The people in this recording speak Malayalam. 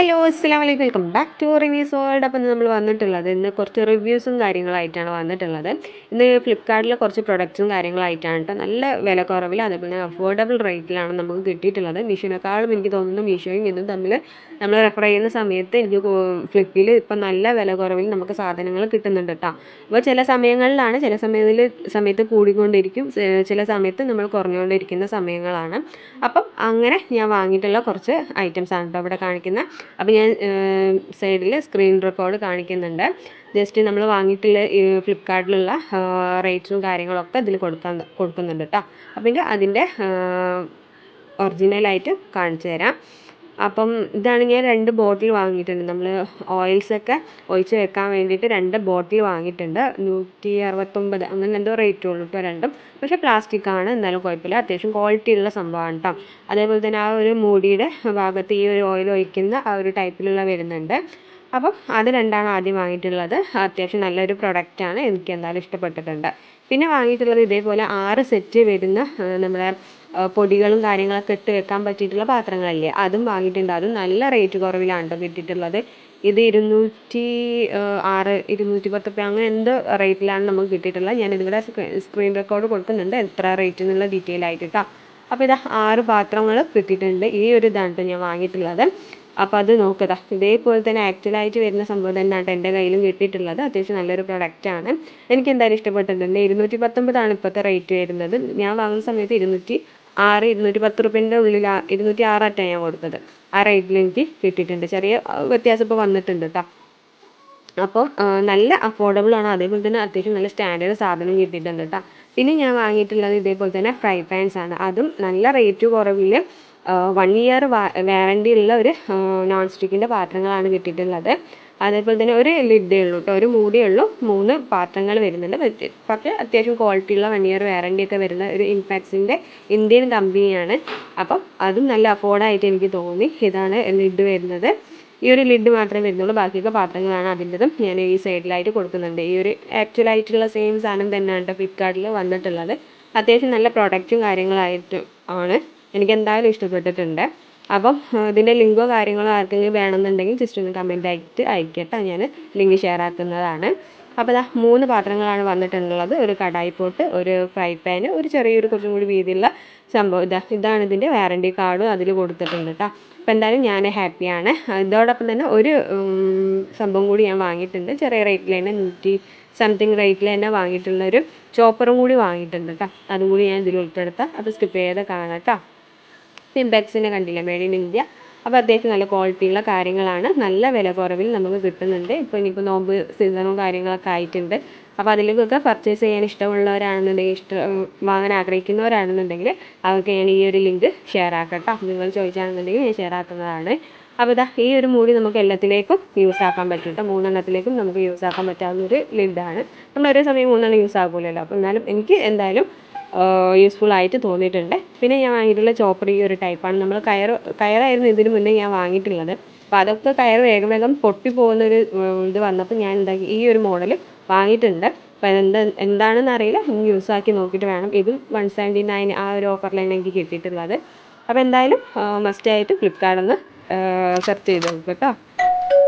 ഹലോ അസ്സാം വലൈക്കും welcome back to reviews world. അപ്പം നമ്മൾ വന്നിട്ടുള്ളത് ഇന്ന് കുറച്ച് റിവ്യൂസും കാര്യങ്ങളായിട്ടാണ് വന്നിട്ടുള്ളത്. ഇന്ന് ഫ്ലിപ്കാർട്ടിലെ കുറച്ച് പ്രൊഡക്റ്റ്സും കാര്യങ്ങളായിട്ടാണ് കേട്ടോ. നല്ല വില കുറവിൽ അതേപോലെ അഫോർഡബിൾ റേറ്റിലാണ് നമുക്ക് കിട്ടിയിട്ടുള്ളത്. മീഷോനേക്കാളും എനിക്ക് തോന്നുന്നു മീഷോയും ഇതും തമ്മിൽ നമ്മൾ റെഫർ ചെയ്യുന്ന സമയത്ത് എനിക്ക് ഫ്ലിപ്പിൽ ഇപ്പം നല്ല വില കുറവിൽ നമുക്ക് സാധനങ്ങൾ കിട്ടുന്നുണ്ട് കേട്ടോ. അപ്പോൾ ചില സമയങ്ങളിലാണ് ചില സമയത്തിൽ സമയത്ത് കൂടിക്കൊണ്ടിരിക്കും. ചില സമയത്ത് നമ്മൾ കുറഞ്ഞുകൊണ്ടിരിക്കുന്ന സമയങ്ങളാണ്. അപ്പം അങ്ങനെ ഞാൻ വാങ്ങിയിട്ടുള്ള കുറച്ച് ഐറ്റംസ് ആണ് കേട്ടോ ഇവിടെ കാണിക്കുന്നത് അപ്പോൾ ഞാൻ സൈഡിൽ സ്ക്രീൻ റെക്കോർഡ് കാണിക്കുന്നുണ്ട്. ജസ്റ്റ് നമ്മൾ വാങ്ങിയിട്ടുള്ള ഫ്ലിപ്കാർട്ടിലുള്ള റേറ്റ്സും കാര്യങ്ങളൊക്കെ ഇതിൽ കൊടുക്കാൻ കൊടുക്കുന്നുണ്ട് കേട്ടോ അപ്പോൾ അതിന്റെ ഒറിജിനലായിട്ട് കാണിച്ചു തരാം അപ്പം ഇതാണ് ഞാൻ രണ്ട് ബോട്ടിൽ വാങ്ങിയിട്ടുണ്ട്. നമ്മൾ ഓയിൽസൊക്കെ ഒഴിച്ച് വെക്കാൻ വേണ്ടിയിട്ട് രണ്ട് ബോട്ടിൽ വാങ്ങിയിട്ടുണ്ട്. നൂറ്റി അറുപത്തൊമ്പത് അങ്ങനെ എന്തോ റേറ്റ് ഉള്ളൂ കേട്ടോ രണ്ടും. പക്ഷേ പ്ലാസ്റ്റിക് ആണ്. എന്നാലും കുഴപ്പമില്ല. അത്യാവശ്യം ക്വാളിറ്റി ഉള്ള സംഭവമാണ് കേട്ടോ അതേപോലെ തന്നെ ആ ഒരു മൂടിയുടെ ഭാഗത്ത് ഈ ഒരു ഓയിൽ ഒഴിക്കുന്ന ആ ഒരു ടൈപ്പിലുള്ള വരുന്നുണ്ട്. അപ്പം അത് രണ്ടാണ് ആദ്യം വാങ്ങിയിട്ടുള്ളത്. അത്യാവശ്യം നല്ലൊരു പ്രൊഡക്റ്റാണ് എനിക്ക് എന്തായാലും ഇഷ്ടപ്പെട്ടിട്ടുണ്ട്. പിന്നെ വാങ്ങിയിട്ടുള്ളത് ഇതേപോലെ ആറ് സെറ്റ് വരുന്ന ആ, പൊടികളും കാര്യങ്ങളൊക്കെ ഇട്ട് വെക്കാൻ പറ്റിയിട്ടുള്ള പാത്രങ്ങളില്ലേ? അതും വാങ്ങിയിട്ടുണ്ട്. അതും നല്ല റേറ്റ് കുറവിലാണ് കേട്ടോ കിട്ടിയിട്ടുള്ളത്. ഇത് ഇരുന്നൂറ്റി ആറ് ഇരുന്നൂറ്റി പത്ത് രൂപ അങ്ങനെ എന്തോ റേറ്റിലാണ് നമുക്ക് കിട്ടിയിട്ടുള്ളത്. ഞാൻ ഇതിവിടെ സ്ക്രീൻ റെക്കോർഡ് കൊടുക്കുന്നുണ്ട്. എത്ര റേറ്റ് എന്നുള്ള ഡീറ്റെയിൽ ആയിട്ട് കേട്ടോ അപ്പോൾ ഇതാ ആറ് പാത്രങ്ങൾ കിട്ടിയിട്ടുണ്ട്. ഈ ഒരു ഇതാണ് ട്ടോ ഞാൻ വാങ്ങിയിട്ടുള്ളത്. അപ്പോൾ അത് നോക്കുക ഇതേപോലെ തന്നെ ആക്ച്വലായിട്ട് വരുന്ന സംഭവം തന്നെയാണ് എന്റെ കയ്യിലും കിട്ടിയിട്ടുള്ളത്. അത്യാവശ്യം നല്ലൊരു പ്രൊഡക്റ്റാണ് എനിക്ക് എന്തായാലും ഇഷ്ടപ്പെട്ടിട്ടുണ്ട്. ഇരുന്നൂറ്റി പത്തൊമ്പതാണ് ഇപ്പോഴത്തെ റേറ്റ് വരുന്നത്. ഞാൻ വാങ്ങുന്ന സമയത്ത് ഇരുന്നൂറ്റി ആറ് ഇരുന്നൂറ്റി പത്ത് റുപ്യേന്റെ ഉള്ളിൽ ഇരുന്നൂറ്റി ആറായിട്ടാണ് ഞാൻ കൊടുത്തത്. ആ റേറ്റിൽ എനിക്ക് കിട്ടിയിട്ടുണ്ട്. ചെറിയ വ്യത്യാസം ഇപ്പോൾ വന്നിട്ടുണ്ട് കേട്ടോ അപ്പോൾ നല്ല അഫോർഡബിൾ ആണ്. അതേപോലെ തന്നെ അത്യാവശ്യം നല്ല സ്റ്റാൻഡേർഡ് സാധനം കിട്ടിയിട്ടുണ്ട് കേട്ടോ പിന്നെ ഞാൻ വാങ്ങിയിട്ടുള്ളത് ഇതേപോലെ തന്നെ ഫ്രൈ പാൻസ് ആണ്. അതും നല്ല റേറ്റ് കുറവിൽ വൺ ഇയർ വാറണ്ടി ഉള്ള ഒരു നോൺ സ്റ്റിക്കിന്റെ പാത്രങ്ങളാണ് കിട്ടിയിട്ടുള്ളത്. അതേപോലെ തന്നെ ഒരു ലിഡേ ഉള്ളൂ കേട്ടോ ഒരു മൂടിയേ ഉള്ളൂ. മൂന്ന് പാത്രങ്ങൾ വരുന്നുണ്ട്. പക്ഷേ അത്യാവശ്യം ക്വാളിറ്റി ഉള്ള വൺ ഇയർ വാറണ്ടി ഒക്കെ വരുന്ന ഒരു ഇൻഫാക്സിന്റെ ഇന്ത്യൻ കമ്പനിയാണ് അപ്പം അതും നല്ല അഫോർഡായിട്ട് എനിക്ക് തോന്നി. ഇതാണ് ലിഡ് വരുന്നത്. ഈ ഒരു ലിഡ് മാത്രമേ വരുന്നുള്ളൂ. ബാക്കിയൊക്കെ പാത്രങ്ങളാണ് അതിന്റെതും. ഞാൻ ഈ സൈഡിലായിട്ട് കൊടുക്കുന്നുണ്ട്. ഈ ഒരു ആക്ച്വലായിട്ടുള്ള സെയിം സാധനം തന്നെയാണ് ഫ്ലിപ്കാർട്ടിൽ വന്നിട്ടുള്ളത്. അത്യാവശ്യം നല്ല പ്രൊഡക്റ്റും കാര്യങ്ങളായിട്ട് ആണ്. എനിക്ക് എന്തായാലും ഇഷ്ടപ്പെട്ടിട്ടുണ്ട്. അപ്പം ഇതിന്റെ ലിങ്കോ കാര്യങ്ങളോ ആർക്കെങ്കിലും വേണമെന്നുണ്ടെങ്കിൽ ജസ്റ്റ് ഒന്ന് കമന്റ് ആയിട്ട് അയക്കട്ടെ. ഞാൻ ലിങ്ക് ഷെയർ ആക്കുന്നതാണ്. അപ്പോൾ ഇതാ മൂന്ന് പാത്രങ്ങളാണ് വന്നിട്ടുള്ളത്. ഒരു കടായി പോട്ട് ഒരു ഫ്രൈ പാന് ഒരു ചെറിയൊരു കുറച്ചും കൂടി വീതിയുള്ള സംഭവം. ഇതാ ഇതാണ് ഇതിന്റെ വാറണ്ടി കാർഡും അതിൽ കൊടുത്തിട്ടുണ്ട് കേട്ടോ അപ്പോൾ എന്തായാലും ഞാൻ ഹാപ്പിയാണ് ഇതോടൊപ്പം തന്നെ ഒരു സംഭവം കൂടി ഞാൻ വാങ്ങിയിട്ടുണ്ട്. ചെറിയ റേറ്റിൽ തന്നെ നൂറ്റി സംതിങ് റേറ്റിൽ തന്നെ വാങ്ങിയിട്ടുള്ളൊരു ചോപ്പറും കൂടി വാങ്ങിയിട്ടുണ്ട് കേട്ടോ അതും കൂടി ഞാൻ ഇതിൽ ഉൾപ്പെടുത്താം. അപ്പോൾ സ്കിപ്പ് ചെയ്ത് കാണാം കേട്ടോ സിംബെക്സിനെ കണ്ടില്ലേ? മെയ്ഡ് ഇൻ ഇന്ത്യ അപ്പോൾ അത്യാവശ്യം നല്ല ക്വാളിറ്റിയുള്ള കാര്യങ്ങളാണ്. നല്ല വില കുറവിൽ നമുക്ക് കിട്ടുന്നുണ്ട്. ഇപ്പോൾ ഇനിയിപ്പോൾ നോമ്പ് സീസണും കാര്യങ്ങളൊക്കെ ആയിട്ടുണ്ട്. അപ്പോൾ അതിലേക്കൊക്കെ പർച്ചേസ് ചെയ്യാൻ ഇഷ്ടമുള്ളവരാണെന്നുണ്ടെങ്കിൽ ഇഷ്ടം വാങ്ങാൻ ആഗ്രഹിക്കുന്നവരാണെന്നുണ്ടെങ്കിൽ അവർക്ക് ഞാൻ ഈ ഒരു ലിങ്ക് ഷെയർ ആക്കട്ടോ. കേട്ടോ നിങ്ങൾ ചോദിച്ചാണെന്നുണ്ടെങ്കിൽ ഞാൻ ഷെയർ ആക്കുന്നതാണ്. അപ്പോൾ ഇതാ ഈ ഒരു മൂടി നമുക്ക് എല്ലാത്തിലേക്കും യൂസ് ആക്കാൻ പറ്റും കേട്ടോ മൂന്നെണ്ണത്തിലേക്കും നമുക്ക് യൂസ് ആക്കാൻ പറ്റാവുന്ന ഒരു ലിഡാണ് നമ്മൾ ഒരേ സമയം മൂന്നെണ്ണം യൂസ് ആകുമല്ലോ അപ്പോൾ എന്നാലും എനിക്ക് എന്തായാലും യൂസ്ഫുൾ ആയിട്ട് തോന്നിയിട്ടുണ്ട്. പിന്നെ ഞാൻ വാങ്ങിയിട്ടുള്ള ചോപ്പർ ഈ ഒരു ടൈപ്പാണ് നമ്മൾ കയർ കയറായിരുന്നു ഇതിന് മുന്നേ ഞാൻ വാങ്ങിയിട്ടുള്ളത്. അപ്പോൾ അതൊക്കെ കയർ വേഗം വേഗം പൊട്ടി പോകുന്നൊരു ഇത് വന്നപ്പോൾ ഞാൻ എന്താക്കി ഈ ഒരു മോഡൽ വാങ്ങിയിട്ടുണ്ട്. അപ്പോൾ എന്താ എന്താണെന്ന് അറിയില്ല. യൂസ് ആക്കി നോക്കിയിട്ട് വേണം. ഇതും വൺ സെവന്റി നയൻ ആ ഒരു ഓഫറിലാണ് എനിക്ക് കിട്ടിയിട്ടുള്ളത്. അപ്പോൾ എന്തായാലും മസ്റ്റായിട്ട് ഫ്ലിപ്കാർട്ടിൽ നിന്ന് സെർച്ച് ചെയ്ത് നോക്കുക കേട്ടോ.